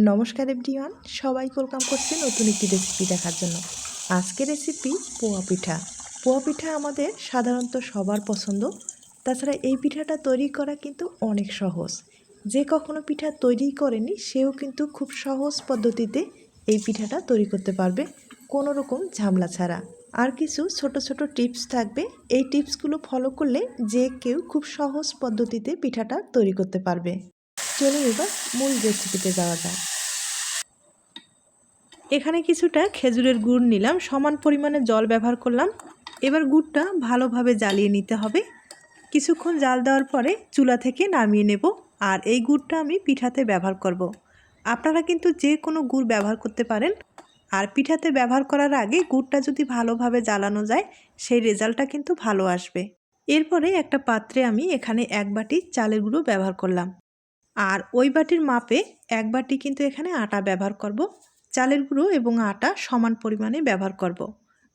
নমস্কার এভরিওয়ান সবাই ওয়েলকাম করছে নতুন একটি রেসিপি দেখার জন্য। আজকের রেসিপি পোয়া পিঠা। পোয়া পিঠা আমাদের সাধারণত সবার পছন্দ। তাছাড়া এই পিঠাটা তৈরি করা কিন্তু অনেক সহজ। যে কখনো পিঠা তৈরি করেনি, সেও কিন্তু খুব সহজ পদ্ধতিতে এই পিঠাটা তৈরি করতে পারবে। কোনো রকম ঝামেলা ছাড়া। আর কিছু ছোট ছোট টিপস থাকবে। এই টিপসগুলো ফলো করলে যে কেউ খুব সহজ পদ্ধতিতে পিঠাটা তৈরি করতে পারবে। চলুন এবার মূল রেসিপিতে যাওয়া যাক। এখানে কিছুটা খেজুরের গুড় নিলাম, সমান পরিমাণে জল ব্যবহার করলাম। এবার গুড়টা ভালোভাবে জ্বালিয়ে নিতে হবে। কিছুক্ষণ জাল দেওয়ার পরে চুলা থেকে নামিয়ে নেব আর এই গুড়টা আমি পিঠাতে ব্যবহার করব। আপনারা কিন্তু যে কোনো গুড় ব্যবহার করতে পারেন। আর পিঠাতে ব্যবহার করার আগে গুড়টা যদি ভালোভাবে জ্বালানো যায়, সেই রেজাল্টটা কিন্তু ভালো আসবে। এরপরে একটা পাত্রে আমি এখানে এক বাটি চালের গুঁড়ো ব্যবহার করলাম। আর ওই বাটির মাপে এক বাটি কিন্তু এখানে আটা ব্যবহার করব, চালের গুঁড়ো এবং আটা সমান পরিমাণে ব্যবহার করব।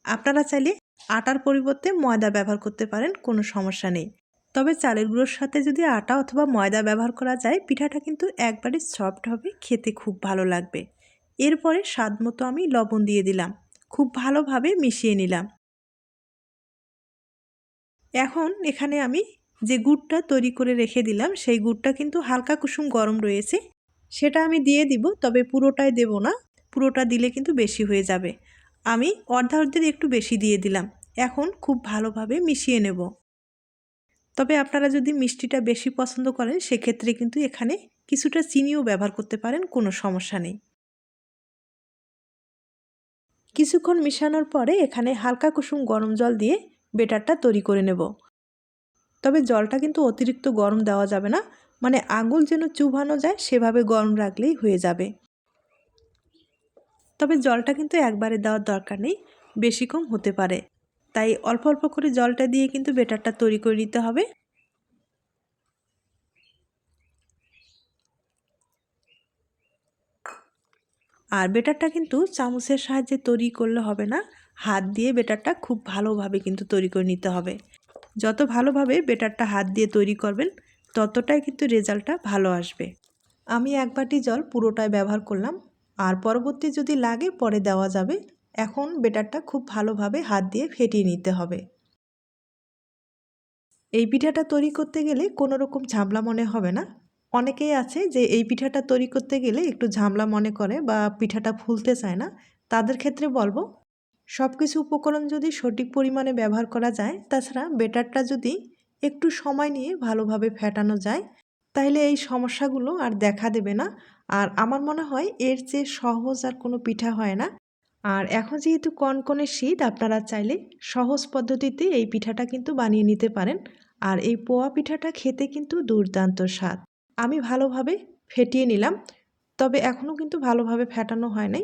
আপনারা চাইলে আটার পরিবর্তে ময়দা ব্যবহার করতে পারেন, কোনো সমস্যা নেই। তবে চালের গুঁড়োর সাথে যদি আটা অথবা ময়দা ব্যবহার করা যায়, পিঠাটা কিন্তু একবারে সফট হবে, খেতে খুব ভালো লাগবে। এরপরে স্বাদ মতো আমি লবণ দিয়ে দিলাম, খুব ভালোভাবে মিশিয়ে নিলাম। এখন এখানে আমি যে গুড়টা তৈরি করে রেখে দিলাম, সেই গুড়টা কিন্তু হালকা কুসুম গরম রয়েছে। সেটা আমি দিয়ে দিব, তবে পুরোটাই দেব না। পুরোটা দিলে কিন্তু বেশি হয়ে যাবে। আমি অর্ধা অর্ধের একটু বেশি দিয়ে দিলাম। এখন খুব ভালোভাবে মিশিয়ে নেব। তবে আপনারা যদি মিষ্টিটা বেশি পছন্দ করেন, সেক্ষেত্রে কিন্তু এখানে কিছুটা চিনিও ব্যবহার করতে পারেন, কোনো সমস্যা নেই। কিছুক্ষণ মিশানোর পরে এখানে হালকা কুসুম গরম জল দিয়ে বেটারটা তৈরি করে নেব। তবে জলটা কিন্তু অতিরিক্ত গরম দেওয়া যাবে না। মানে আঙুল যেন চুবানো যায়, সেভাবে গরম রাখলেই হয়ে যাবে। তবে জলটা কিন্তু একবারে দেওয়ার দরকার নেই, বেশি কম হতে পারে। তাই অল্প অল্প করে জলটা দিয়ে কিন্তু বেটারটা তৈরি করে নিতে হবে। আর বেটারটা কিন্তু চামচের সাহায্যে তৈরি করলে হবে না। হাত দিয়ে বেটারটা খুব ভালোভাবে কিন্তু তৈরি করে নিতে হবে। যত ভালোভাবে বেটারটা হাত দিয়ে তৈরি করবেন, ততটাই কিন্তু রেজাল্টটা ভালো আসবে। আমি এক বাটি জল পুরোটাই ব্যবহার করলাম, আর পরবর্তী যদি লাগে পরে দেওয়া যাবে। এখন বেটারটা খুব ভালোভাবে হাত দিয়ে ফেটিয়ে নিতে হবে। এই পিঠাটা তৈরি করতে গেলে কোনো রকম ঝামলা মনে হবে না। অনেকেই আছে যে এই পিঠাটা তৈরি করতে গেলে একটু ঝামলা মনে করে বা পিঠাটা ফুলতে চায় না। তাদের ক্ষেত্রে বলব সব কিছু উপকরণ যদি সঠিক পরিমাণে ব্যবহার করা যায়, তাছাড়া বেটারটা যদি একটু সময় নিয়ে ভালোভাবে ফেটানো যায় তাহলে এই সমস্যাগুলো আর দেখা দেবে না। আর আমার মনে হয় এর চেয়ে সহজ আর কোনো পিঠা হয় না। আর এখন যেহেতু কনকনে শীত, আপনারা চাইলে সহজ পদ্ধতিতে এই পিঠাটা কিন্তু বানিয়ে নিতে পারেন। আর এই পোয়া পিঠাটা খেতে কিন্তু দুর্দান্ত স্বাদ। আমি ভালোভাবে ফেটিয়ে নিলাম, তবে এখনও কিন্তু ভালোভাবে ফেটানো হয় নাই।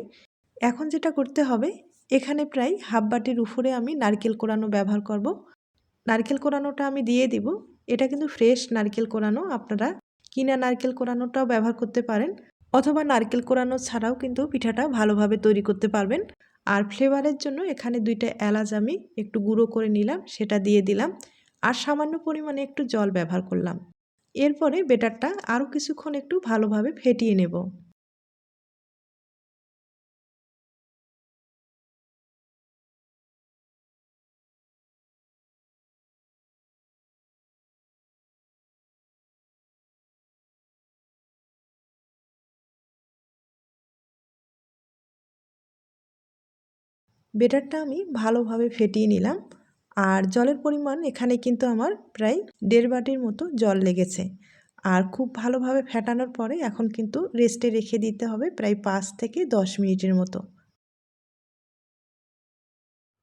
এখন যেটা করতে হবে এখানে প্রায় হাফ বাটির উপরে আমি নারকেল কোরানো ব্যবহার করব। নারকেল কোরানোটা আমি দিয়ে দিব। এটা কিন্তু ফ্রেশ নারকেল কোরানো, আপনারা কিনা নারকেল কোরানোটাও ব্যবহার করতে পারেন, অথবা নারকেল কোরানো ছাড়াও কিন্তু পিঠাটা ভালোভাবে তৈরি করতে পারবেন। আর ফ্লেভারের জন্য এখানে দুইটা এলাচ আমি একটু গুঁড়ো করে নিলাম, সেটা দিয়ে দিলাম। আর সামান্য পরিমাণে একটু জল ব্যবহার করলাম। এরপরে বেটারটা আরও কিছুক্ষণ একটু ভালোভাবে ফেটিয়ে নেব। বেটারটা আমি ভালোভাবে ফেটিয়ে নিলাম। আর জলের পরিমাণ এখানে কিন্তু আমার প্রায় দেড় বাটির মতো জল লেগেছে। আর খুব ভালোভাবে ফেটানোর পরে এখন কিন্তু রেস্টে রেখে দিতে হবে প্রায় পাঁচ থেকে দশ মিনিটের মতো।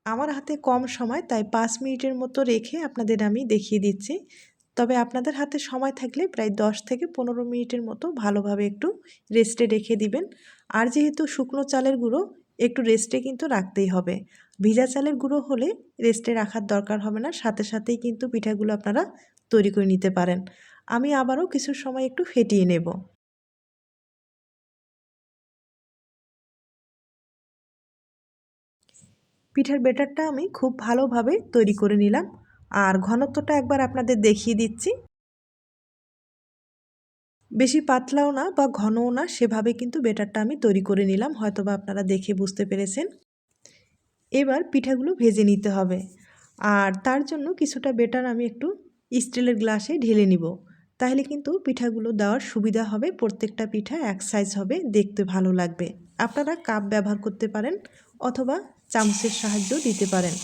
আমার হাতে কম সময়, তাই পাঁচ মিনিটের মতো রেখে আপনাদের আমি দেখিয়ে দিচ্ছি। তবে আপনাদের হাতে সময় থাকলে প্রায় দশ থেকে পনেরো মিনিটের মতো ভালোভাবে একটু রেস্টে রেখে দিবেন। আর যেহেতু শুকনো চালের গুঁড়ো একটু রেস্টে কিন্তু রাখতেই হবে। ভিজা চালের গুঁড়ো হলে রেস্টে রাখার দরকার হবে না, সাথে সাথেই কিন্তু পিঠাগুলো আপনারা তৈরি করে নিতে পারেন। আমি আবারও কিছু সময় একটু ফেটিয়ে নেব। পিঠার বেটারটা আমি খুব ভালোভাবে তৈরি করে নিলাম। আর ঘনত্বটা একবার আপনাদের দেখিয়ে দিচ্ছি। বেশি পাতলাও না বা ঘনও না, সেভাবে কিন্তু বেটারটা আমি তৈরি করে নিলাম। হয়তো বা আপনারা দেখে বুঝতে পেরেছেন। এবার পিঠাগুলো ভেজে নিতে হবে। আর তার জন্য কিছুটা বেটার আমি একটু স্টিলের গ্লাসে ঢেলে নিব। তাহলে কিন্তু পিঠাগুলো দেওয়ার সুবিধা হবে। প্রত্যেকটা পিঠা এক সাইজ হবে। দেখতে ভালো লাগবে। আপনারা কাপ ব্যবহার করতে পারেন অথবা চামচের সাহায্য দিতে পারেন।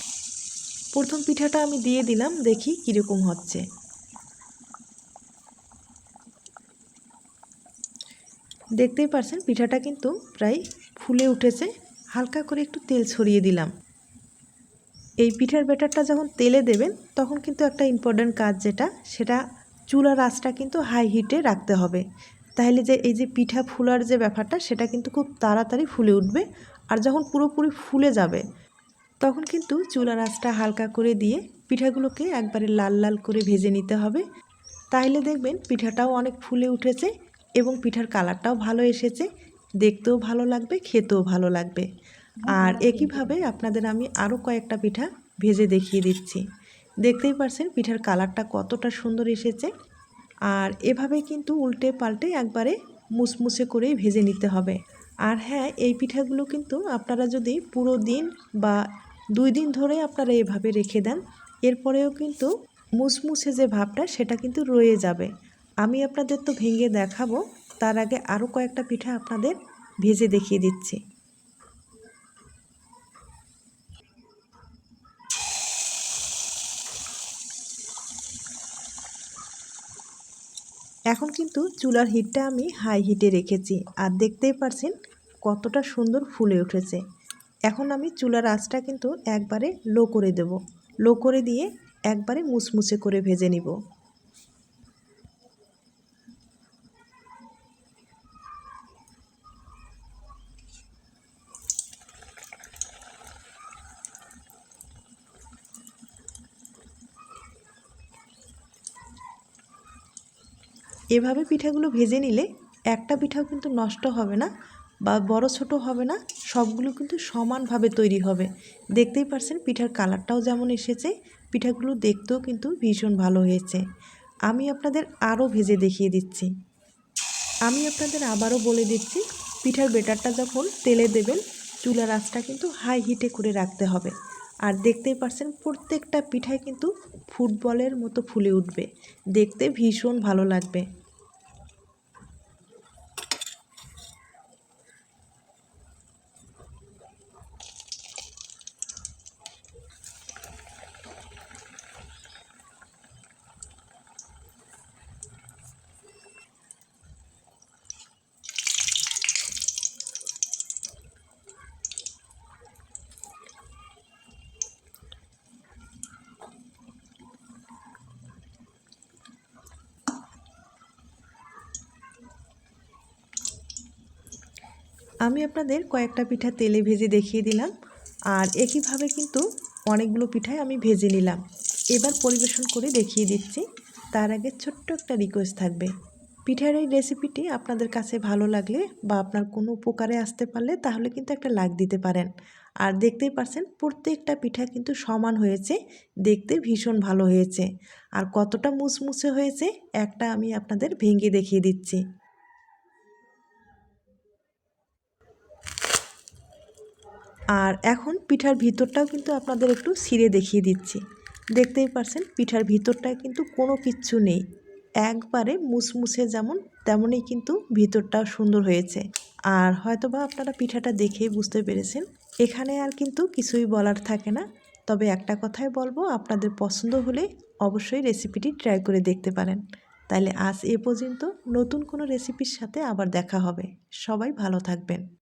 প্রথম পিঠাটা আমি দিয়ে দিলাম। দেখি কীরকম হচ্ছে। দেখতেই পারছেন, পিঠাটা কিন্তু প্রায় ফুলে উঠেছে। হালকা করে একটু তেল ছড়িয়ে দিলাম। এই পিঠার ব্যাটারটা যখন তেলে দেবেন, তখন কিন্তু একটা ইম্পর্ট্যান্ট কাজ যেটা, সেটা চুলার আঁচটা কিন্তু হাই হিটে রাখতে হবে। তাহলে যে এই যে পিঠা ফুলার যে ব্যাপারটা, সেটা কিন্তু খুব তাড়াতাড়ি ফুলে উঠবে আর যখন পুরোপুরি ফুলে যাবে, তখন কিন্তু চুলার আঁচটা হালকা করে দিয়ে পিঠাগুলোকে একবারে লাল লাল করে ভেজে নিতে হবে। তাহলে দেখবেন পিঠাটাও অনেক ফুলে উঠেছে। এবং পিঠার কালারটাও ভালো এসেছে। দেখতেও ভালো লাগবে, খেতেও ভালো লাগবে। আর একইভাবে আপনাদের আমি আরও কয়েকটা পিঠা ভেজে দেখিয়ে দিচ্ছি। দেখতেই পারছেন পিঠার কালারটা কতটা সুন্দর এসেছে। আর এভাবে কিন্তু উল্টে পাল্টে একবারে মুসমুসে করেই ভেজে নিতে হবে। আর হ্যাঁ এই পিঠাগুলো কিন্তু আপনারা যদি পুরো দিন বা দুই দিন ধরে আপনারা এভাবে রেখে দেন, এরপরেও কিন্তু মুসমুসে যে ভাবটা সেটা কিন্তু রয়ে যাবে। আমি আপনাদের তো ভেঙে দেখাবো, তার আগে আরও কয়েকটা পিঠা আপনাদের ভেজে দেখিয়ে দিচ্ছি। এখন কিন্তু চুলার হিটটা আমি হাই হিটে রেখেছি, আর দেখতেই পারছেন কতটা সুন্দর ফুলে উঠেছে। এখন আমি চুলার আঁচটা কিন্তু একবারে লো করে দেব। লো করে দিয়ে একবারে মুসমুসে করে ভেজে নিব। এভাবে পিঠাগুলো ভেজে নিলে একটা পিঠাও কিন্তু নষ্ট হবে না বা বড় ছোট হবে না, সবগুলো কিন্তু সমানভাবে তৈরি হবে। দেখতেই পারছেন পিঠার কালারটাও যেমন এসেছে, পিঠাগুলো দেখতেও কিন্তু ভীষণ ভালো হয়েছে। আমি আপনাদের আরও ভেজে দেখিয়ে দিচ্ছি। আমি আপনাদের আবারও বলে দিচ্ছি, পিঠার বেটারটা যখন তেলে দেবেন, চুলার আঁচটা কিন্তু হাই হিটে করে রাখতে হবে। আর দেখতেই পারছেন প্রত্যেকটা পিঠায় কিন্তু ফুটবলের মতো ফুলে উঠবে। দেখতে ভীষণ ভালো লাগবে। আমি আপনাদের কয়েকটা পিঠা তেলে ভেজে দেখিয়ে দিলাম। আর একইভাবে কিন্তু অনেকগুলো পিঠাই আমি ভেজে নিলাম। এবার পরিবেশন করে দেখিয়ে দিচ্ছি। তার আগে ছোট্ট একটা রিকোয়েস্ট থাকবে। পিঠার এই রেসিপিটি আপনাদের কাছে ভালো লাগলে বা আপনার কোনো উপকারে আসতে পারলে তাহলে কিন্তু একটা লাগ দিতে পারেন। আর দেখতেই পারছেন, প্রত্যেকটা পিঠা কিন্তু সমান হয়েছে। দেখতে ভীষণ ভালো হয়েছে। আর কতটা মুসমুসে হয়েছে, একটা আমি আপনাদের ভেঙে দেখিয়ে দিচ্ছি। আর এখন পিঠার ভিতরটাও কিন্তু আপনাদের একটু ছিঁড়ে দেখিয়ে দিচ্ছি। দেখতেই পারছেন, পিঠার ভিতরটায় কিন্তু কোনো কিচ্ছু নেই। একবারে মুসমুসে যেমন, তেমনই কিন্তু ভিতরটাও সুন্দর হয়েছে। আর হয়তোবা আপনারা পিঠাটা দেখেই বুঝতে পেরেছেন, এখানে আর কিন্তু কিছুই বলার থাকে না। তবে একটা কথাই বলব, আপনাদের পছন্দ হলে অবশ্যই রেসিপিটি ট্রাই করে দেখতে পারেন। তাহলে আজ এ পর্যন্ত নতুন কোনো রেসিপির সাথে আবার দেখা হবে। সবাই ভালো থাকবেন।